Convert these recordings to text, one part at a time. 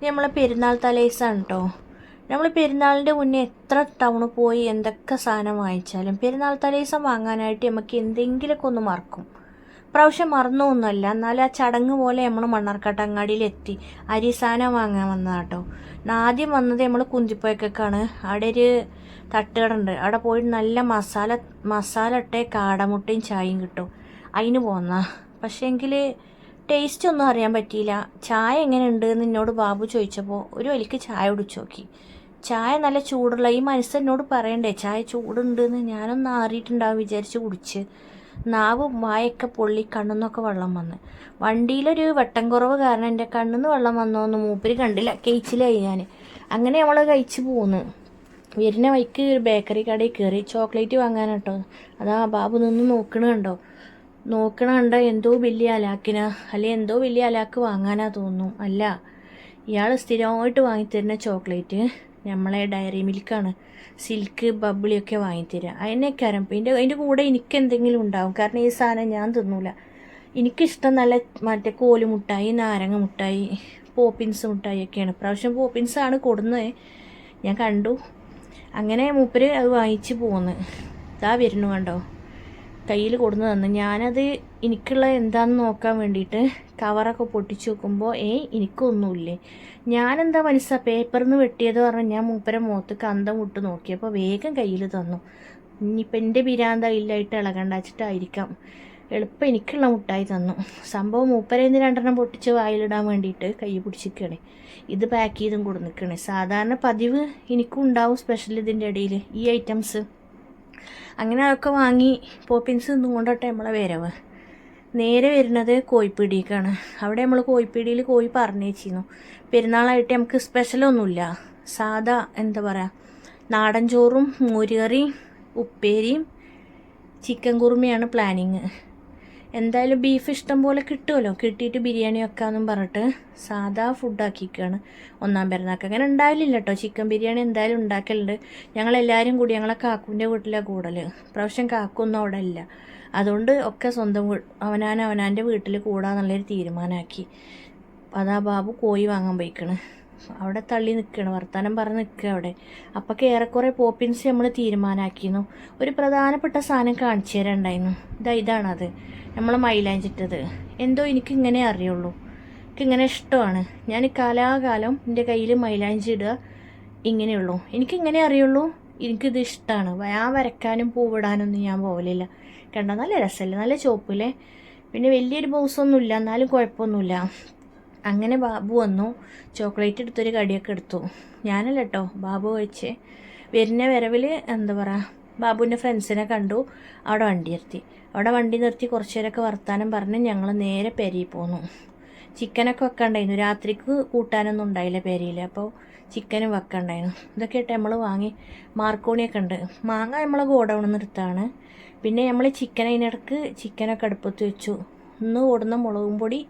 ഇത് നമ്മളെ പെരുന്നാൾ തലേസാണ് കേട്ടോ നമ്മൾ പെരുന്നാളിന്റെ മുന്നേ എത്ര ടൗണ് പോയി എന്തൊക്കെ സാധനം വാങ്ങിച്ചാലും പെരുന്നാൾ തലേസം വാങ്ങാനായിട്ട് നമുക്ക് എന്തെങ്കിലുമൊക്കെ ഒന്ന് മറക്കും. പ്രാവശ്യം മറന്നൊന്നുമല്ല എന്നാലും ആ ചടങ്ങ് പോലെ നമ്മൾ മണ്ണാർക്കാട്ട് അങ്ങാടിയിൽ എത്തി അരി സാധനം വാങ്ങാൻ വന്നതാണ് കേട്ടോ ആദ്യം വന്നത് നമ്മൾ കുഞ്ചിപ്പോയക്കാണ് അവിടെ ഒരു തട്ടുകട ഉണ്ട് അവിടെ പോയി നല്ല മസാല മസാല ഇട്ടേ കാടമുട്ടയും ചായയും കിട്ടും. അതിന് പോന്ന. പക്ഷേങ്കിൽ ടേസ്റ്റ് ഒന്നും അറിയാൻ പറ്റിയില്ല. ചായ എങ്ങനെ ഉണ്ട് എന്ന് എന്നോട് ബാബു ചോദിച്ചപ്പോൾ ഒരു വലിക്ക് ചായ കുടിച്ചു നോക്കി. ചായ നല്ല ചൂടുള്ള ഈ മനസ്സ് എന്നോട് പറയണ്ടേ ചായ ചൂടുണ്ട് എന്ന് ഞാനൊന്ന് ആറിയിട്ടുണ്ടാവും വിചാരിച്ച് കുടിച്ച്. നാവ് വായൊക്കെ പൊള്ളി കണ്ണിന്നൊക്കെ വെള്ളം വന്ന്. വണ്ടിയിലൊരു വെട്ടം കുറവ് കാരണം എന്റെ കണ്ണിന്ന് വെള്ളം വന്നോന്ന് മൂപ്പര് കണ്ടില്ല. കഴിച്ചിലായി ഞാൻ അങ്ങനെ നമ്മൾ കഴിച്ച് പോന്ന്. വരുന്ന വൈക്ക് ഒരു ബേക്കറി കടയിൽ കയറി ചോക്ലേറ്റ് വാങ്ങാനാട്ടോ. അതാ ബാബു നിന്ന് നോക്കണ കണ്ടോ? നോക്കണ കണ്ട എന്തോ വലിയ അലാക്കിനാ. അല്ലെ എന്തോ വലിയ അലാക്ക് വാങ്ങാനാ തോന്നുന്നു. അല്ല ഇയാൾ സ്ഥിരമായിട്ട് വാങ്ങിത്തരുന്ന ചോക്ലേറ്റ് നമ്മളെ ഡയറി മിൽക്കാണ്. സിൽക്ക് ബബിളിയൊക്കെ വാങ്ങിത്തരിക അതിനേക്കാരം എന്റെ അതിന്റെ കൂടെ എനിക്ക് എന്തെങ്കിലും ഉണ്ടാവും. കാരണം ഈ സാധനം ഞാൻ തിന്നൂല. എനിക്കിഷ്ടം നല്ല മറ്റേ കോൽ മുട്ടായി നാരങ്ങ മുട്ടായി പോപ്പിൻസ് മുട്ടായി ഒക്കെയാണ് പ്രാവശ്യം ആണ് കൊടുന്നത് ഞാൻ കണ്ടു. അങ്ങനെ മൂപ്പര് അത് വാങ്ങിച്ച് പോകുന്നത് ഇതാ വരുന്നു കണ്ടോ? കയ്യിൽ കൊടുന്നു തന്നു. ഞാനത് എനിക്കുള്ള എന്താണെന്ന് നോക്കാൻ വേണ്ടിയിട്ട് കവറൊക്കെ പൊട്ടിച്ച് നോക്കുമ്പോൾ ഏ എനിക്കൊന്നുമില്ലേ? ഞാനെന്താ മനസ്സാ പേപ്പറിൽ നിന്ന് വെട്ടിയത് പറഞ്ഞ് ഞാൻ മൂപ്പരെ മുഖത്ത് കന്തം വിട്ട് നോക്കിയപ്പോൾ വേഗം കയ്യിൽ തന്നു. ഇനിയിപ്പോൾ എന്റെ ബിരാന്ത ഇല്ലായിട്ട് ഇളകണ്ടാച്ചിട്ടായിരിക്കാം എളുപ്പം എനിക്കുള്ള മുട്ടായി തന്നു. സംഭവം മൂപ്പരേന്ന് രണ്ടെണ്ണം പൊട്ടിച്ച് വായിലിടാൻ വേണ്ടിയിട്ട് കൈ പിടിച്ചിരിക്കണേ ഇത് പാക്ക് ചെയ്തും കൊടു നിൽക്കണേ സാധാരണ പതിവ് എനിക്കും ഉണ്ടാവും സ്പെഷ്യൽ ഇതിന്റെ ഇടയിൽ ഈ ഐറ്റംസ് അങ്ങനെ അതൊക്കെ വാങ്ങി പോപ്പിൻസ് നിന്നും കൊണ്ടോട്ടെ നമ്മളെ വരവ്. നേരെ വരുന്നത് കോഴിപ്പീടിക്കാണ് അവിടെ നമ്മൾ കോഴിപ്പീടിയിൽ കോഴി പറഞ്ഞു വെച്ചിരുന്നു പെരുന്നാളായിട്ട് നമുക്ക് സ്പെഷ്യലൊന്നുമില്ല സാധാ എന്താ പറയുക നാടൻ ചോറും മോരുകറിയും ഉപ്പേരിയും ചിക്കൻ കുറുമയാണ് പ്ലാനിങ് എന്തായാലും ബീഫ് ഇഷ്ടം പോലെ കിട്ടുമല്ലോ. കിട്ടിയിട്ട് ബിരിയാണി വെക്കാമെന്നും പറഞ്ഞിട്ട് സാധാ ഫുഡാക്കിക്കുകയാണ് ഒന്നാം പെരുന്നാൾക്ക് അങ്ങനെ ഉണ്ടാവില്ല കേട്ടോ ചിക്കൻ ബിരിയാണി എന്തായാലും ഉണ്ടാക്കലുണ്ട്. ഞങ്ങളെല്ലാവരും കൂടി ഞങ്ങളെ കാക്കുവിന്റെ വീട്ടിലാണ് കൂടൽ പ്രാവശ്യം കാക്കൊന്നും അവിടെ ഇല്ല. അതുകൊണ്ട് ഒക്കെ സ്വന്തം അവനാൻ അവനാന്റെ വീട്ടിൽ കൂടാന്നുള്ളൊരു തീരുമാനമാക്കി അതാ ബാബു കോഴി വാങ്ങാൻ പോയിക്കണ്. അവിടെ തള്ളി നിൽക്കുകയാണ് വർത്തമാനം പറഞ്ഞ് നിൽക്കുക അവിടെ. അപ്പോൾ ഏറെക്കുറെ പോപ്പിൻസ് നമ്മൾ തീരുമാനമാക്കിയിരുന്നു ഒരു പ്രധാനപ്പെട്ട സാധനം കാണിച്ചു തരാണ്ടായിരുന്നു ഇതാ ഇതാണത്. നമ്മൾ മൈലാഞ്ചിട്ടത്. എന്തോ എനിക്ക് ഇങ്ങനെ അറിയുള്ളൂ. എനിക്കിങ്ങനെ ഇഷ്ടമാണ്. ഞാൻ കാലാകാലം എന്റെ കയ്യിൽ മൈലാഞ്ചി ഇടുക ഇങ്ങനെയുള്ളൂ എനിക്കിങ്ങനെ അറിയുള്ളൂ. എനിക്കിത് ഇഷ്ടമാണ് ഞാൻ വരക്കാനും പൂവിടാനൊന്നും ഞാൻ പോകലില്ല കണ്ടോ നല്ല രസമല്ലേ? നല്ല ചോപ്പില്ലേ പിന്നെ വലിയൊരു ബോസൊന്നുമില്ല എന്നാലും കുഴപ്പമൊന്നുമില്ല. അങ്ങനെ ബാബു വന്നു. ചോക്ലേറ്റ് എടുത്തൊരു കടിയൊക്കെ എടുത്തു. ഞാനല്ല കേട്ടോ ബാബു കഴിച്ച്. വരുന്ന വരവിൽ എന്താ പറയുക ബാബുവിന്റെ ഫ്രണ്ട്സിനെ കണ്ടു. അവിടെ വണ്ടി നിർത്തി. അവിടെ വണ്ടി നിർത്തി കുറച്ച് നേരമൊക്കെ വർത്താനം പറഞ്ഞ് ഞങ്ങൾ നേരെ പെരയിൽ പോന്നു. ചിക്കനൊക്കെ വെക്കണ്ടായിരുന്നു. രാത്രിക്ക് കൂട്ടാനൊന്നും ഉണ്ടായില്ല പെരയിൽ അപ്പോൾ ചിക്കനും വെക്കണ്ടായിരുന്നു. ഇതൊക്കെ ഇട്ട് നമ്മൾ വാങ്ങി. മാർക്കോണിയൊക്കെ ഉണ്ട്. മാങ്ങ നമ്മളെ ഗോഡൗണിൽ നിർത്താണ് പിന്നെ നമ്മൾ ചിക്കൻ അതിനിടക്ക് ചിക്കനൊക്കെ അടുപ്പത്ത് വെച്ചു. ഇന്ന് ഓടുന്ന മുളകും പൊടി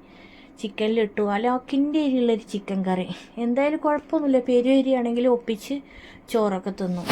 ചിക്കനിലിട്ടു ആ ലോക്കിന്റെ ഏരിയുള്ളൊരു ചിക്കൻ കറി എന്തായാലും കുഴപ്പമൊന്നുമില്ല. പെരുവരിയാണെങ്കിൽ ഒപ്പിച്ച് ചോറൊക്കെ തിന്നു.